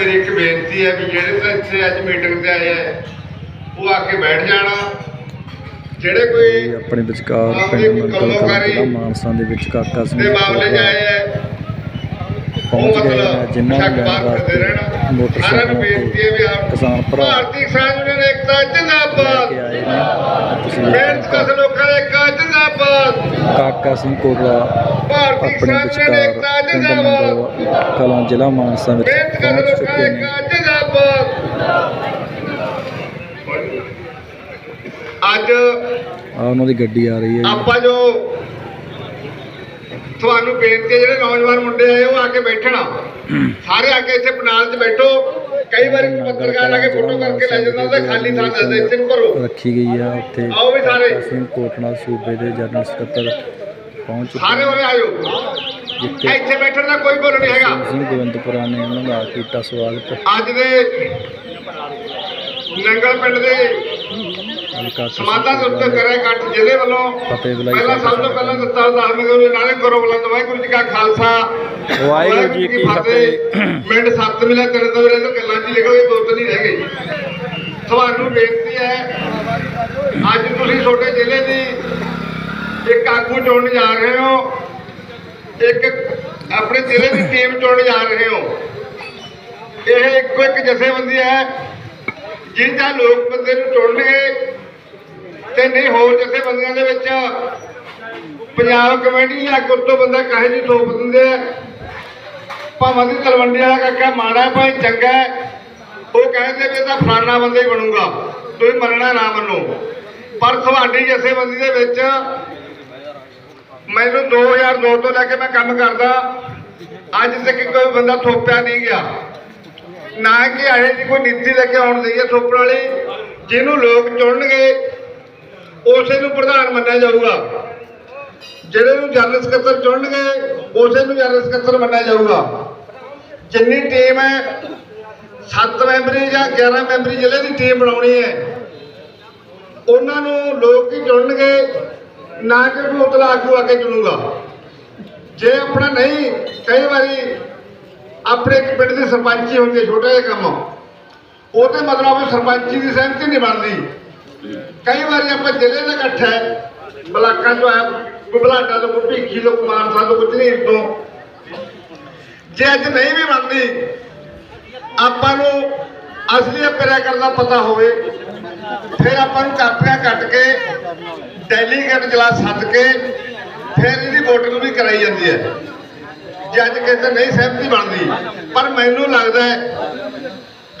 ਮੇਰੀ ਇੱਕ ਬੇਨਤੀ ਹੈ ਵੀ ਜਿਹੜੇ ਤਾਂ ਇੱਥੇ ਅੱਜ ਮੀਟਿੰਗ ਤੇ ਆਏ ਆ ਉਹ ਆ ਕੇ ਬੈਠ ਜਾਣਾ। ਜਿਹੜੇ ਕੋਈ ਆਪਣੇ ਵਿਚਕਾਰ ਪਿੰਡ ਮੰਗਲ ਕਲਾਂ ਜ਼ਿਲ੍ਹਾ ਮਾਨਸਾ ਦੇ ਵਿੱਚ ਕਾਕਾ ਸਿੰਘ ਦੇ ਮਾਮਲੇ ਆਏ ਆ ਪਹੁੰਚ ਗਏ ਮਤਲਬ ਜਿਨ੍ਹਾਂ ਨੂੰ ਰਹਿਣਾ। ਮੋਟਰਸਾਈਕਲਾਂ ਬੇਨਤੀ ਹੈ ਵੀ ਆਪ ਕਿਸਾਨ ਭਰਾ ਭਾਰਤੀ ਕਿਸਾਨ ਯੂਨੀਅਨ ਏਕਤਾ ਲੈ ਜਿੰਦਾਬਾਦ ਤੁਸੀਂ ਮਿਹਨਤ ਕਸ ਲੋਕਾਂ ਦਾ ਏਕਤਾ ਜਿੰਦਾਬਾਦ ਕਾਕਾ ਸਿੰਘ ਕੋਟਲਾ ਆਪਣੇ ਵਿਚਕਾਰ ਪਿੰਡ ਜਿੰਦਾਬਾਦ। ਮੰਗਲ ਕਲਾਂ ਜ਼ਿਲ੍ਹਾ ਮਾਨਸਾ ਵਿੱਚ ਪਹੁੰਚ ਚੁੱਕੇ ਨੇ। ਅੱਜ ਆ ਉਹਨਾਂ ਦੀ ਗੱਡੀ ਆ ਰਹੀ ਹੈ ਆਪਾਂ ਜੋ ਤੁਹਾਨੂੰ ਬੇਨਤੀ ਜਿਹੜੇ ਨੌਜਵਾਨ ਮੁੰਡੇ ਆਏ ਉਹ ਆ ਕੇ ਬੈਠਣਾ ਸਾਰੇ ਆ ਕੇ ਇੱਥੇ ਪਨਾਲ 'ਚ ਬੈਠੋ। ਕਈ ਵਾਰੀ ਪੱਤਰਕਾਰ ਆ ਕੇ ਫੋਟੋ ਕਰਕੇ ਲੈ ਜਾਂਦਾ ਉਹਦਾ ਖਾਲੀ ਥਾਂ ਦੱਸਦੇ ਇੱਥੇ ਨੂੰ ਭਰੋ। ਰੱਖੀ ਗਈ ਆ ਉੱਥੇ। ਆਓ ਵੀ ਸਾਰੇ। ਸਿੰਘ ਕੋਟਲਾ ਸੂਬੇ ਦੇ ਜਨਰਲ ਸਕੱਤਰ ਪਹੁੰਚ ਸਾਰੇ ਉਰੇ ਆਇਓ। ਜਿੱਥੇ ਇੱਥੇ ਬੈਠਣ ਦਾ ਕੋਈ ਬੋਲ ਨਹੀਂ ਹੈਗਾ। ਸਿੰਘ ਗੋਬਿੰਦਪੁਰਾ ਨੇ ਉਹਨਾਂ ਦਾ ਕੀਤਾ ਸਵਾਗਤ। ਅੱਜ ਦੇ ਨੰਗਲ ਪਿੰਡ ਦੇ ਸਮਾਧਾਂ ਦੇ ਉੱਤੇ ਕਰਿਆ ਇਕੱਠ ਜ਼ਿਲ੍ਹੇ ਵੱਲੋਂ ਪਹਿਲਾਂ ਸਭ ਤੋਂ ਪਹਿਲਾਂ ਦਿੱਤਾ ਦਾਸ ਮਗਰ ਨਾਲੇ ਕਰੋ ਬੁਲੰਦ ਵਾਹਿਗੁਰੂ ਜੀ ਕਾ ਖਾਲਸਾ। ਵਾਹਿਗੁਰੂ ਜੀ ਕੀ ਫਤਿਹ। ਮਿੰਟ ਸੱਤ ਮਿਲੇ ਤੇਰੇ ਤੋਂ ਵੀਰੇ ਤੋਂ ਗੱਲਾਂ 'ਚ ਲਿਖੋ ਇਹ ਬੋਲਤ ਨਹੀਂ ਰਹਿ ਗਈ ਤੁਹਾਨੂੰ ਬੇਨਤੀ ਹੈ ਅੱਜ ਤੁਸੀਂ ਛੋਟੇ ਜ਼ਿਲ੍ਹੇ ਦੀ ਇੱਕ ਆਗੂ ਚੁਣ ਜਾ ਰਹੇ ਹੋ, ਇੱਕ ਆਪਣੇ ਜ਼ਿਲ੍ਹੇ ਦੀ ਟੀਮ ਚੁਣ ਜਾ ਰਹੇ ਹੋ। ਇਹ ਇੱਕੋ ਇੱਕ ਜਥੇਬੰਦੀ ਹੈ ਜਿਹਦਾ ਲੋਕ ਬੰਦੇ ਨੂੰ ਚੁਣਨਗੇ ਤੇ ਨਹੀਂ ਹੋਰ ਜਥੇਬੰਦੀਆਂ ਦੇ ਵਿੱਚ ਪੰਜਾਬ ਕਮੇਟੀ ਜਾਂ ਗੁਰਤੋਂ ਬੰਦਾ ਕਹੇ ਜੀ ਥੋਪ ਦਿੰਦੇ ਆ। ਭਾਵੇਂ ਦੀ ਤਲਵੰਡੀ ਵਾਲਾ ਕਾਕਾ ਮਾੜਾ ਭਾਈ ਚੰਗਾ ਉਹ ਕਹਿੰਦੇ ਵੀ ਇਹ ਤਾਂ ਫਲਾਣਾ ਬੰਦਾ ਹੀ ਬਣੂਗਾ, ਤੁਸੀਂ ਮੰਨਣਾ ਨਾ ਮੰਨੋ। ਪਰ ਤੁਹਾਡੀ ਜਥੇਬੰਦੀ ਦੇ ਵਿੱਚ ਮੈਨੂੰ 2002 ਤੋਂ ਲੈ ਕੇ ਮੈਂ ਕੰਮ ਕਰਦਾ, ਅੱਜ ਤੱਕ ਕੋਈ ਬੰਦਾ ਥੋਪਿਆ ਨਹੀਂ ਗਿਆ। ਨਾ ਕਿ ਆਏ ਦੀ ਕੋਈ ਨੀਤੀ ਲੈ ਕੇ ਆਉਣ ਦੀ ਹੈ ਥੋਪਣ ਵਾਲੀ, ਜਿਹਨੂੰ ਲੋਕ ਚੁਣਨਗੇ, ਉਸੇ ਨੂੰ ਪ੍ਰਧਾਨ ਮੰਨਿਆ ਜਾਊਗਾ। ਜਿਹੜੇ ਨੂੰ ਜਨਰਲ ਸਕੱਤਰ ਚੁਣਨਗੇ, ਉਸੇ ਨੂੰ ਜਨਰਲ ਸਕੱਤਰ ਮੰਨਿਆ ਜਾਊਗਾ। ਜਿੰਨੀ ਟੀਮ ਹੈ 7 ਮੈਂਬਰੀ ਜਾਂ 11 ਮੈਂਬਰੀ ਜ਼ਿਲ੍ਹੇ ਦੀ ਟੀਮ ਬਣਾਉਣੀ ਹੈ। ਉਹਨਾਂ ਨੂੰ ਲੋਕ ਹੀ ਚੁਣਨਗੇ ਨਾ ਕਿ ਕੋਈ ਉਤਲਾ ਆਗੂ ਆ ਕੇ ਚੁਣੂਗਾ। ਜੇ ਆਪਣਾ ਨਹੀਂ, ਕਈ ਵਾਰੀ ਆਪਣੇ ਇੱਕ ਪਿੰਡ ਦੀ ਸਰਪੰਚੀ ਹੁੰਦੀ ਹੈ, ਛੋਟਾ ਜਿਹਾ ਕੰਮ। ਉਹ ਤੇ ਮਤਲਬ ਸਰਪੰਚੀ ਦੀ ਸਹਿਮਤੀ ਨਹੀਂ ਬਣਦੀ। ਕਈ ਵਾਰੀ ਆਪਾਂ ਜ਼ਿਲ੍ਹੇ ਦਾ ਇਕੱਠ ਹੈ, ਬਲਾਕਾਂ ਤੋਂ ਆਇਆ ਕੋਈ ਤੋਂ, ਭੀਖੀ ਤੋਂ ਮਾਨਸਾ ਤੋਂ ਕੋਈ ਝਨੀਰ ਤੋਂ। ਜੇ ਅੱਜ ਨਹੀਂ ਵੀ ਬਣਦੀ, ਆਪਾਂ ਨੂੰ ਅਸਲੀ ਪਿਆ ਕਰਦਾ ਪਤਾ ਹੋਵੇ, ਫਿਰ ਆਪਾਂ ਨੂੰ ਕਾਪੀਆਂ ਕੱਟ ਕੇ ਡੈਲੀਗੇਟ ਜਲਾ ਸੱਦ ਕੇ ਫਿਰ ਇਹਦੀ ਵੋਟਿੰਗ ਵੀ ਕਰਾਈ ਜਾਂਦੀ ਹੈ। ਜੇ ਅੱਜ ਕਿਸੇ ਨਹੀਂ, ਸਹਿਮਤੀ ਬਣਦੀ। ਪਰ ਮੈਨੂੰ ਲੱਗਦਾ ਹੈ